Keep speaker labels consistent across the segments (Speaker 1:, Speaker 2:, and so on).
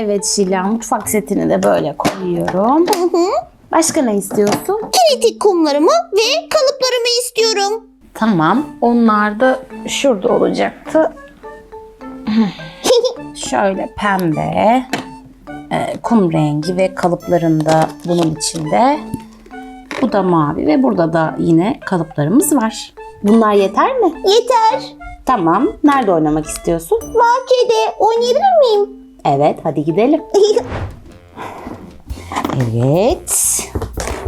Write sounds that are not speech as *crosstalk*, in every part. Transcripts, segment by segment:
Speaker 1: Evet Şila mutfak setini de böyle koyuyorum. Başka ne istiyorsun?
Speaker 2: Kritik kumlarımı ve kalıplarımı istiyorum.
Speaker 1: Tamam. Onlar da şurada olacaktı. *laughs* Şöyle pembe, e, kum rengi ve kalıplarında bunun içinde. Bu da mavi ve burada da yine kalıplarımız var. Bunlar yeter mi?
Speaker 2: Yeter.
Speaker 1: Tamam. Nerede oynamak istiyorsun?
Speaker 2: Bahçede oynayabilir miyim?
Speaker 1: Evet, hadi gidelim.
Speaker 3: Evet.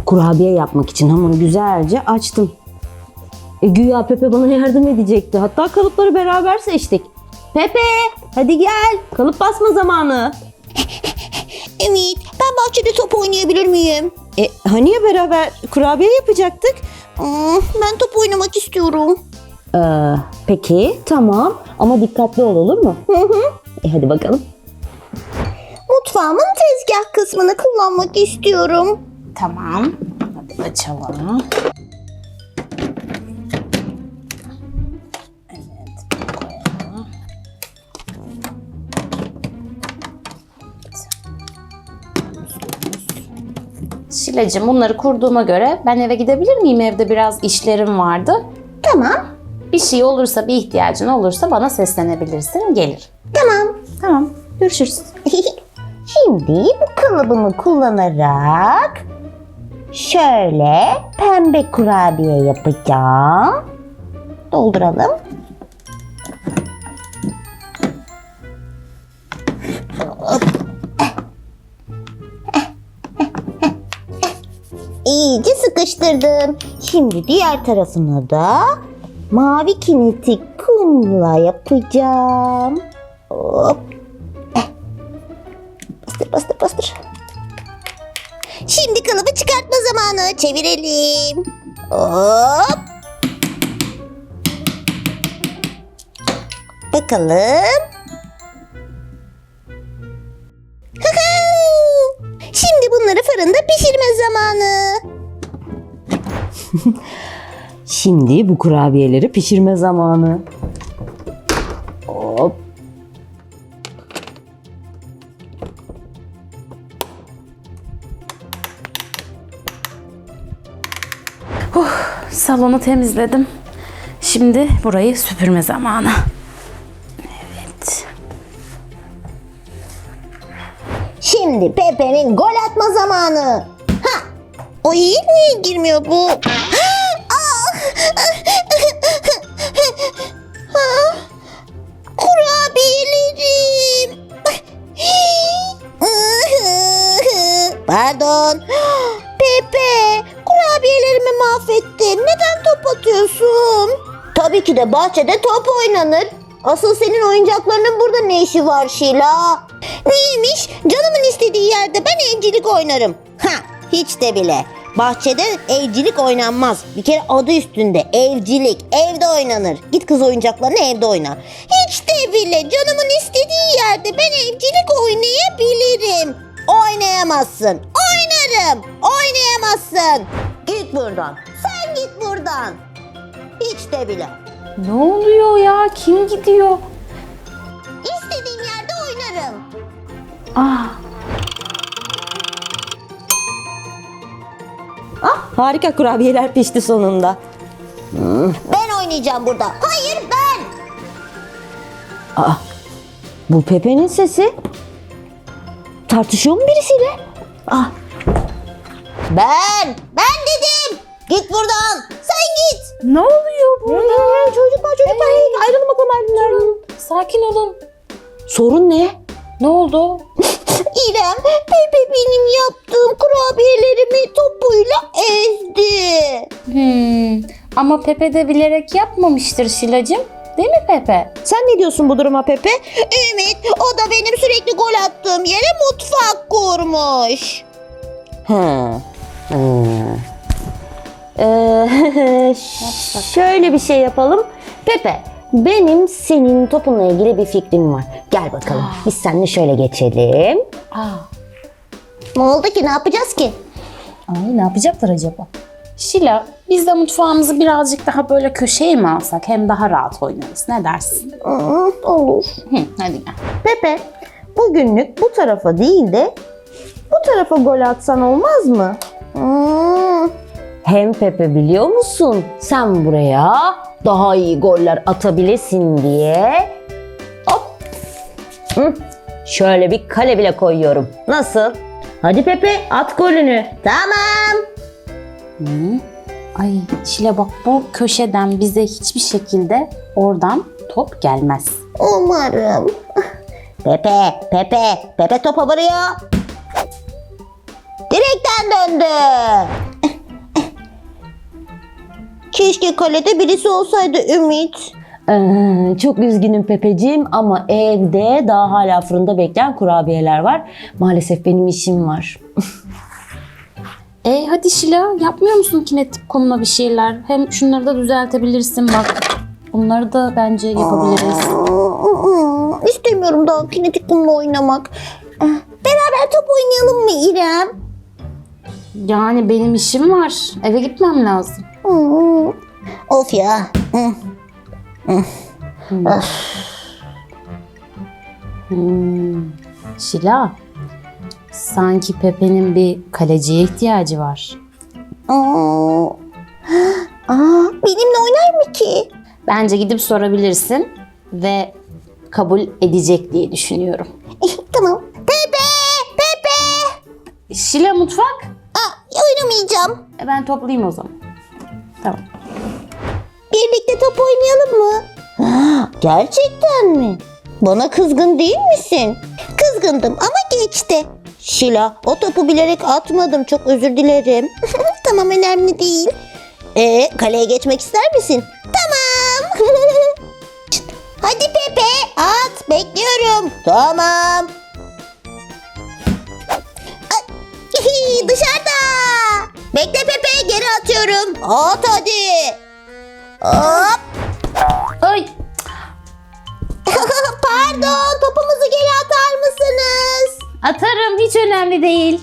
Speaker 3: Kurabiye yapmak için hamuru güzelce açtım. E, güya Pepe bana yardım edecekti. Hatta kalıpları beraber seçtik. Pepe hadi gel. Kalıp basma zamanı.
Speaker 2: Evet, ben bahçede top oynayabilir miyim?
Speaker 3: E, hani ya beraber kurabiye yapacaktık?
Speaker 2: Ben top oynamak istiyorum.
Speaker 3: Ee, peki tamam ama dikkatli ol olur mu?
Speaker 2: Hı hı.
Speaker 3: E, hadi bakalım.
Speaker 2: Mutfağımın tezgah kısmını kullanmak istiyorum.
Speaker 1: Tamam. Hadi açalım. Şileciğim bunları kurduğuma göre ben eve gidebilir miyim? Evde biraz işlerim vardı.
Speaker 2: Tamam,
Speaker 1: Bir şey olursa, bir ihtiyacın olursa bana seslenebilirsin. Gelir.
Speaker 2: tamam.
Speaker 1: Tamam. Görüşürüz. *laughs*
Speaker 2: Şimdi bu kalıbımı kullanarak şöyle pembe kurabiye yapacağım. Dolduralım. İyice sıkıştırdım. Şimdi diğer tarafını da mavi kinetik kumla yapacağım. Hop. Şimdi kalıbı çıkartma zamanı. Çevirelim. Hop. Bakalım. Şimdi bunları fırında pişirme zamanı. *laughs*
Speaker 3: Şimdi bu kurabiyeleri pişirme zamanı.
Speaker 1: Salonu temizledim. Şimdi burayı süpürme zamanı. Evet.
Speaker 2: Şimdi Pepe'nin gol atma zamanı. Ha! Oy niye girmiyor bu? Ah! Ha! Pardon. Mahvettin. Neden top atıyorsun? Tabii ki de bahçede top oynanır. Asıl senin oyuncaklarının burada ne işi var Şila? Neymiş? Canımın istediği yerde ben evcilik oynarım. Ha, hiç de bile. Bahçede evcilik oynanmaz. Bir kere adı üstünde evcilik. Evde oynanır. Git kız oyuncaklarını evde oyna. Hiç de bile canımın istediği yerde ben evcilik oynayabilirim. Oynayamazsın. Oynarım. Oynayamazsın. Git buradan. Sen git buradan. Hiç de bile.
Speaker 1: Ne oluyor ya? Kim gidiyor?
Speaker 2: İstediğim yerde oynarım.
Speaker 1: Ah,
Speaker 3: Ah harika kurabiyeler pişti sonunda.
Speaker 2: Ben oynayacağım burada. Hayır ben.
Speaker 3: Aa, bu Pepe'nin sesi. Tartışıyor mu birisiyle? Ah,
Speaker 2: Ben. Git buradan. Sen git.
Speaker 1: ne oluyor burada?
Speaker 3: çocuklar çocuklar ayrılın bakalım ayrılın.
Speaker 1: Sakin olun.
Speaker 3: Sorun ne?
Speaker 1: Ne oldu? *laughs*
Speaker 2: İrem, Pepe benim yaptığım kurabiyelerimi topuyla ezdi.
Speaker 1: Hmm, ama Pepe de bilerek yapmamıştır Şilacığım. Değil mi Pepe?
Speaker 3: Sen ne diyorsun bu duruma Pepe?
Speaker 2: Ümit, o da benim sürekli gol attığım yere mutfak kurmuş.
Speaker 3: Ha. ha. Ee, *laughs* şöyle bir şey yapalım. Pepe, benim senin topunla ilgili bir fikrim var. Gel bakalım. Biz seninle şöyle geçelim.
Speaker 1: Aa,
Speaker 2: Ne oldu ki? Ne yapacağız ki?
Speaker 1: ay ne yapacaklar acaba? Şila, biz de mutfağımızı birazcık daha böyle köşeye mi alsak? Hem daha rahat oynarız. Ne dersin?
Speaker 2: Hı, olur.
Speaker 1: Hı, hadi gel.
Speaker 2: Pepe,
Speaker 3: bugünlük bu tarafa değil de bu tarafa gol atsan olmaz mı?
Speaker 2: Hmm,
Speaker 3: Hem Pepe biliyor musun? Sen buraya daha iyi goller atabilesin diye hop Hı, şöyle bir kale bile koyuyorum. Nasıl? Hadi Pepe at golünü.
Speaker 2: tamam.
Speaker 1: Ay Şile bak bu köşeden bize hiçbir şekilde oradan top gelmez.
Speaker 2: Umarım. Pepe, Pepe, Pepe topa vuruyor. Direkten döndü. Keşke kalede birisi olsaydı Ümit.
Speaker 3: Ee, çok üzgünüm Pepeciğim ama evde daha hala fırında bekleyen kurabiyeler var. Maalesef benim işim var.
Speaker 1: E hadi Şila yapmıyor musun kinetik kumla bir şeyler? Hem şunları da düzeltebilirsin bak. Bunları da bence yapabiliriz.
Speaker 2: Hmm, İstemiyorum daha kinetik kumla oynamak. Beraber top oynayalım mı İrem?
Speaker 1: Yani benim işim var. Eve gitmem lazım.
Speaker 2: Of ya. Hmm.
Speaker 1: Şila, sanki Pepe'nin bir kaleciye ihtiyacı var.
Speaker 2: Aa, Aa, benimle oynar mı ki?
Speaker 1: Bence gidip sorabilirsin ve kabul edecek diye düşünüyorum.
Speaker 2: Tamam. Pepe! Pepe!
Speaker 1: Şila mutfak.
Speaker 2: Aa, oynamayacağım.
Speaker 1: E ben toplayayım o zaman. Tamam.
Speaker 2: Birlikte top oynayalım mı? Gerçekten mi? Bana kızgın değil misin? Kızgındım ama geçti. Şila, o topu bilerek atmadım. Çok özür dilerim. *laughs* tamam, önemli değil. Ee, kaleye geçmek ister misin? Tamam. *laughs* Hadi Pepe, at. Bekliyorum. Tamam. Ay, *laughs* Dışarıda. Bekle Pepe, geri atıyorum. At hadi. Hop.
Speaker 1: Ay *laughs*
Speaker 2: Pardon, topumuzu geri atar mısınız?
Speaker 1: atarım hiç önemli değil.